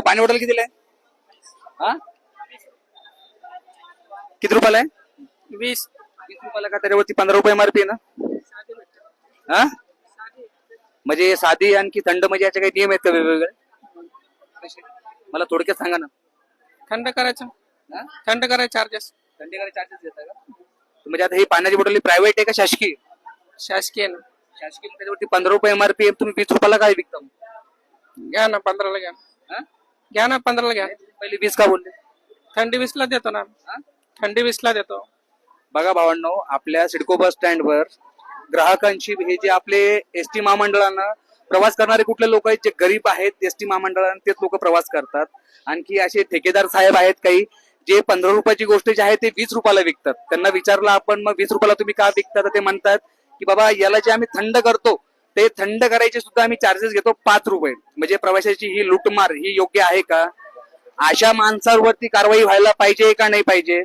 हो पाणी बॉटल कितीला आहे? हा? किती रुपयाला आहे? वीस. वीस रुपयाला का त्याच्यावरती पंधरा रुपये एमआरपी ना? हा? म्हणजे साधी आणखी थंड म्हणजे याचे काही नियम आहेत का वेगवेगळे? मला थोडक्यात सांगा ना. थंड करायचं? थंड करायचं चार्जेस थंडी करायचे चार्जेस देता का? म्हणजे आता ही पाण्याची बॉटल प्रायव्हेट आहे का शासकीय? शासकीय ना. शासकीय त्याच्यावरती पंधरा रुपये एमआरपी तुम्ही वीस रुपयाला काय विकता घ्या ना पंधराला घ्या. हा? घ्या ना पंधराला घ्या. पहिले वीस का बोलले? थंडी वीसला देतो ना. थंडी वीसला देतो. बघा भावांनो आपल्या सिडको बस स्टँडवर ग्राहकांशी हे जे आपले एस टी महामंडळानं प्रवास करणारे कुठले लोक आहेत जे गरीब आहेत एस टी महामंडळानं तेच लोक प्रवास करतात. आणखी असे ठेकेदार साहेब आहेत काही जे पंधरा रुपयाची गोष्ट जी आहे ते वीस रुपयाला विकतात. त्यांना विचारलं आपण मग वीस रुपयाला तुम्ही का विकता? तर ते म्हणतात की बाबा याला जे आम्ही थंड करतो ते थंड करायचे सुद्धा आम्ही चार्जेस घेतो पाच रुपये. म्हणजे प्रवाशाची ही लूटमार ही योग्य आहे का? अशा माणसांवरती कारवाई व्हायला पाहिजे का नाही पाहिजे?